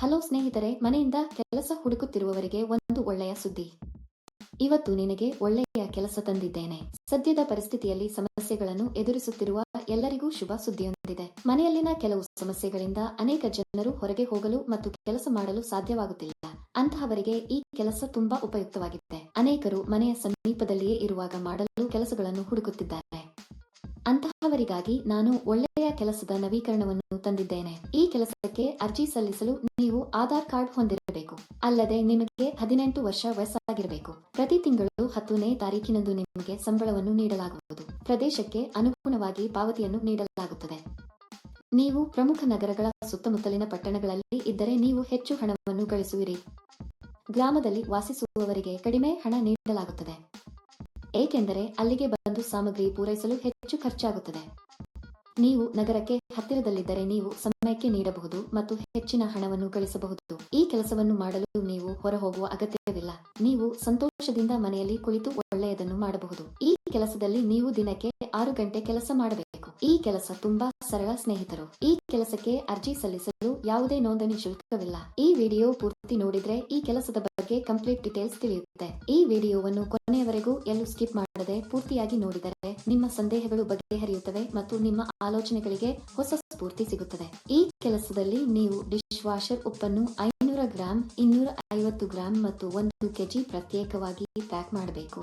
Hello ಸ್ನೇಹಿತರೆ, ಮನೆಯಿಂದ ಕೆಲಸ ಹುಡುಕುತ್ತಿರುವವರಿಗೆ ಒಂದು ಒಳ್ಳೆಯ ಸುದ್ದಿ. ಇವತ್ತು ನಿನಗೆ ಒಳ್ಳೆಯ ಕೆಲಸ ತಂದಿದ್ದೇನೆ. ಸದ್ಯದ ಪರಿಸ್ಥಿತಿಯಲ್ಲಿ ಸಮಸ್ಯೆಗಳನ್ನು ಎದುರಿಸುತ್ತಿರುವ ಎಲ್ಲರಿಗೂ ಶುಭ ಸುದ್ದಿಯೊಂದಿದೆ. ಮನೆಯಲ್ಲಿನ ಕೆಲವು ಸಮಸ್ಯೆಗಳಿಂದ ಅನೇಕ ಜನರು ಹೊರಗೆ ಹೋಗಲು ಮತ್ತು ಕೆಲಸ ಮಾಡಲು ಸಾಧ್ಯವಾಗುತ್ತಿಲ್ಲ. ಅಂತಹವರಿಗೆ ಈ ಕೆಲಸ ತುಂಬಾ ಉಪಯುಕ್ತವಾಗಿದೆ. ಅನೇಕರು ಮನೆಯ ಸಮೀಪದಲ್ಲಿಯೇ ಇರುವಾಗ ಮಾಡಲು ಕೆಲಸಗಳನ್ನು ಹುಡುಕುತ್ತಿದ್ದಾರೆ. ಅಂತಹವರಿಗಾಗಿ ನಾನು ಒಳ್ಳೆಯ ಕೆಲಸದ ನವೀಕರಣವನ್ನು ತಂದಿದ್ದೇನೆ. ಈ ಕೆಲಸಕ್ಕೆ ಅರ್ಜಿ ಸಲ್ಲಿಸಲು ನೀವು ಆಧಾರ್ ಕಾರ್ಡ್ ಹೊಂದಿರಬೇಕು. ಅಲ್ಲದೆ ನಿಮಗೆ ಹದಿನೆಂಟು ವರ್ಷ ವಯಸ್ಸಾಗಿರಬೇಕು. ಪ್ರತಿ ತಿಂಗಳು ಹತ್ತನೇ ತಾರೀಕಿನಂದು ನಿಮಗೆ ಸಂಬಳವನ್ನು ನೀಡಲಾಗುವುದು. ಪ್ರದೇಶಕ್ಕೆ ಅನುಗುಣವಾಗಿ ಪಾವತಿಯನ್ನು ನೀಡಲಾಗುತ್ತದೆ. ನೀವು ಪ್ರಮುಖ ನಗರಗಳ ಸುತ್ತಮುತ್ತಲಿನ ಪಟ್ಟಣಗಳಲ್ಲಿ ಇದ್ದರೆ ನೀವು ಹೆಚ್ಚು ಹಣವನ್ನು ಗಳಿಸುವಿರಿ. ಗ್ರಾಮದಲ್ಲಿ ವಾಸಿಸುವವರಿಗೆ ಕಡಿಮೆ ಹಣ ನೀಡಲಾಗುತ್ತದೆ. ಏಕೆಂದರೆ ಅಲ್ಲಿಗೆ ಬಂದು ಸಾಮಗ್ರಿ ಪೂರೈಸಲು ಹೆಚ್ಚು ಖರ್ಚಾಗುತ್ತದೆ. ನೀವು ನಗರಕ್ಕೆ ಹತ್ತಿರದಲ್ಲಿದ್ದರೆ ನೀವು ಸಮಯಕ್ಕೆ ನೀಡಬಹುದು ಮತ್ತು ಹೆಚ್ಚಿನ ಹಣವನ್ನು ಗಳಿಸಬಹುದು. ಈ ಕೆಲಸವನ್ನು ಮಾಡಲು ನೀವು ಹೊರಹೋಗುವ ಅಗತ್ಯವಿಲ್ಲ. ನೀವು ಸಂತೋಷದಿಂದ ಮನೆಯಲ್ಲಿ ಕುಳಿತು ಒಳ್ಳೆಯದನ್ನು ಮಾಡಬಹುದು. ಈ ಕೆಲಸದಲ್ಲಿ ನೀವು ದಿನಕ್ಕೆ ಆರು ಗಂಟೆ ಕೆಲಸ ಮಾಡಬೇಕು. ಈ ಕೆಲಸ ತುಂಬಾ ಸರಳ ಸ್ನೇಹಿತರು. ಈ ಕೆಲಸಕ್ಕೆ ಅರ್ಜಿ ಸಲ್ಲಿಸಲು ಯಾವುದೇ ನೋಂದಣಿ ಶುಲ್ಕವಿಲ್ಲ. ಈ ವಿಡಿಯೋ ಪೂರ್ತಿ ನೋಡಿದ್ರೆ ಈ ಕೆಲಸದ ಬಗ್ಗೆ ಕಂಪ್ಲೀಟ್ ಡೀಟೇಲ್ಸ್ ತಿಳಿಯುತ್ತೆ. ಈ ವಿಡಿಯೋವನ್ನು ಕೊನೆಯವರೆಗೂ ಎಲ್ಲೂ ಸ್ಕಿಪ್ ಮಾಡದೆ ಪೂರ್ತಿಯಾಗಿ ನೋಡಿದರೆ ನಿಮ್ಮ ಸಂದೇಹಗಳು ಬಗೆಹರಿಯುತ್ತವೆ ಮತ್ತು ನಿಮ್ಮ ಆಲೋಚನೆಗಳಿಗೆ ಹೊಸ ಸ್ಫೂರ್ತಿ ಸಿಗುತ್ತದೆ. ಈ ಕೆಲಸದಲ್ಲಿ ನೀವು ಡಿಶ್ ವಾಷರ್ ಉಪ್ಪನ್ನು ಐನೂರ ಗ್ರಾಂ ಇನ್ನೂರ ಐವತ್ತು ಗ್ರಾಂ ಮತ್ತು ಒಂದು ಕೆಜಿ ಪ್ರತ್ಯೇಕವಾಗಿ ಪ್ಯಾಕ್ ಮಾಡಬೇಕು.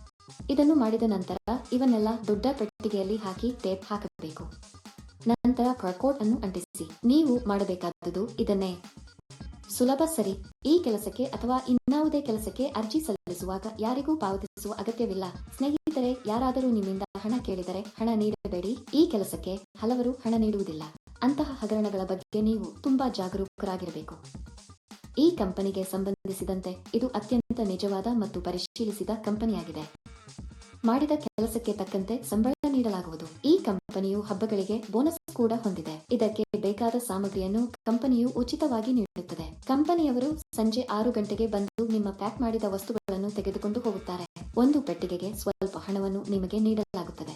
ಇದನ್ನು ಮಾಡಿದ ನಂತರ ಇವನ್ನೆಲ್ಲ ದೊಡ್ಡ ಪೆಟ್ಟಿಗೆಯಲ್ಲಿ ಹಾಕಿ ಟೇಪ್ ಹಾಕಬೇಕು. ನಂತರ ಪ್ರಕೋಟ್ ಅನ್ನು ಅಂಟಿಸಿ. ನೀವು ಮಾಡಬೇಕಾದದ್ದು ಇದನ್ನೇ. ಸುಲಭ ಸರಿ. ಈ ಕೆಲಸಕ್ಕೆ ಅಥವಾ ಇನ್ನಾವುದೇ ಕೆಲಸಕ್ಕೆ ಅರ್ಜಿ ಸಲ್ಲಿಸುವಾಗ ಯಾರಿಗೂ ಪಾವತಿಸುವ ಅಗತ್ಯವಿಲ್ಲ. ಸ್ನೇಹಿತರೆ, ಯಾರಾದರೂ ನಿಮ್ಮಿಂದ ಹಣ ಕೇಳಿದರೆ ಹಣ ನೀಡಬೇಡಿ. ಈ ಕೆಲಸಕ್ಕೆ ಹಲವರು ಹಣ ನೀಡುವುದಿಲ್ಲ. ಅಂತಹ ಹಗರಣಗಳ ಬಗ್ಗೆ ನೀವು ತುಂಬಾ ಜಾಗರೂಕರಾಗಿರಬೇಕು. ಈ ಕಂಪನಿಗೆ ಸಂಬಂಧಿಸಿದಂತೆ ಇದು ಅತ್ಯಂತ ನಿಜವಾದ ಮತ್ತು ಪರಿಶೀಲಿಸಿದ ಕಂಪನಿಯಾಗಿದೆ. ಮಾಡಿದ ಕೆಲಸಕ್ಕೆ ತಕ್ಕಂತೆ ಸಂಬಳ ನೀಡಲಾಗುವುದು. ಈ ಕಂಪನಿಯು ಹಬ್ಬಗಳಿಗೆ ಬೋನಸ್ ಕೂಡ ಹೊಂದಿದೆ. ಇದಕ್ಕೆ ಬೇಕಾದ ಸಾಮಗ್ರಿಯನ್ನು ಕಂಪನಿಯು ಉಚಿತವಾಗಿ ನೀಡುತ್ತದೆ. ಕಂಪನಿಯವರು ಸಂಜೆ ಆರು ಗಂಟೆಗೆ ಬಂದು ನಿಮ್ಮ ಪ್ಯಾಕ್ ಮಾಡಿದ ವಸ್ತುಗಳನ್ನು ತೆಗೆದುಕೊಂಡು ಹೋಗುತ್ತಾರೆ. ಒಂದು ಪೆಟ್ಟಿಗೆಗೆ ಸ್ವಲ್ಪ ಹಣವನ್ನು ನಿಮಗೆ ನೀಡಲಾಗುತ್ತದೆ.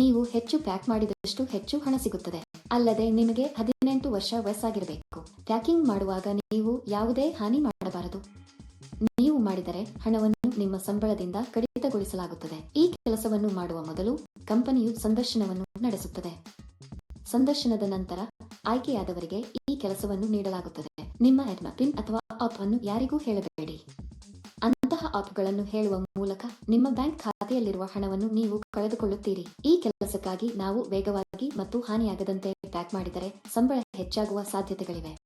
ನೀವು ಹೆಚ್ಚು ಪ್ಯಾಕ್ ಮಾಡಿದಷ್ಟು ಹೆಚ್ಚು ಹಣ ಸಿಗುತ್ತದೆ. ಅಲ್ಲದೆ ನಿಮಗೆ ಹದಿನೆಂಟು ವರ್ಷ ವಯಸ್ಸಾಗಿರಬೇಕು. ಪ್ಯಾಕಿಂಗ್ ಮಾಡುವಾಗ ನೀವು ಯಾವುದೇ ಹಾನಿ ಮಾಡಬಾರದು. ನೀವು ಮಾಡಿದರೆ ಹಣವನ್ನು ನಿಮ್ಮ ಸಂಬಳದಿಂದ ಕಡಿತಗೊಳಿಸಲಾಗುತ್ತದೆ. ಈ ಕೆಲಸವನ್ನು ಮಾಡುವ ಮೊದಲು ಕಂಪನಿಯು ಸಂದರ್ಶನವನ್ನು ನಡೆಸುತ್ತದೆ. ಸಂದರ್ಶನದ ನಂತರ ಆಯ್ಕೆಯಾದವರಿಗೆ ಈ ಕೆಲಸವನ್ನು ನೀಡಲಾಗುತ್ತದೆ. ನಿಮ್ಮ ಎಡ್ಮ ಪಿನ್ ಅಥವಾ ಆಪ್ ಅನ್ನು ಯಾರಿಗೂ ಹೇಳಬೇಡಿ. ಅಂತಹ ಆಪ್ಗಳನ್ನು ಹೇಳುವ ಮೂಲಕ ನಿಮ್ಮ ಬ್ಯಾಂಕ್ ಖಾತೆಯಲ್ಲಿರುವ ಹಣವನ್ನು ನೀವು ಕಳೆದುಕೊಳ್ಳುತ್ತೀರಿ. ಈ ಕೆಲಸಕ್ಕಾಗಿ ನಾವು ವೇಗವಾಗಿ ಮತ್ತು ಹಾನಿಯಾಗದಂತೆ ಪ್ಯಾಕ್ ಮಾಡಿದರೆ ಸಂಬಳ ಹೆಚ್ಚಾಗುವ ಸಾಧ್ಯತೆಗಳಿವೆ.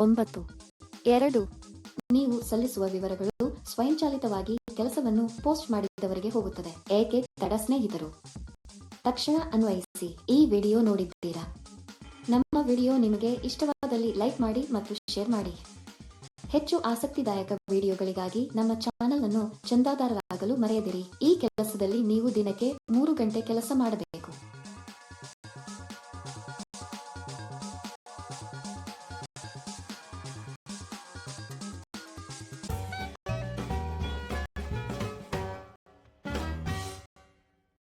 ಒಂಬತ್ತು. ಎರಡು. ನೀವು ಸಲ್ಲಿಸುವ ವಿವರಗಳು ಸ್ವಯಂಚಾಲಿತವಾಗಿ ಕೆಲಸವನ್ನು ಪೋಸ್ಟ್ ಮಾಡಿದವರಿಗೆ ಹೋಗುತ್ತದೆ. ಏಕೆ? ತಡ ಸ್ನೇಹಿತರು. ತಕ್ಷಣ ಅನ್ವಯಿಸಿ. ಈ ವಿಡಿಯೋ ನೋಡಿದ್ದೀರಾ? ನಮ್ಮ ವಿಡಿಯೋ ನಿಮಗೆ ಇಷ್ಟವಾದಲ್ಲಿ ಲೈಕ್ ಮಾಡಿ ಮತ್ತು ಶೇರ್ ಮಾಡಿ. ಹೆಚ್ಚು ಆಸಕ್ತಿದಾಯಕ ವಿಡಿಯೋಗಳಿಗಾಗಿ ನಮ್ಮ ಚಾನೆಲ್ ಅನ್ನು ಚಂದಾದಾರರಾಗಲು ಮರೆಯದಿರಿ. ಈ ಕೆಲಸದಲ್ಲಿ ನೀವು ದಿನಕ್ಕೆ ಮೂರು ಗಂಟೆ ಕೆಲಸ ಮಾಡಬೇಕು.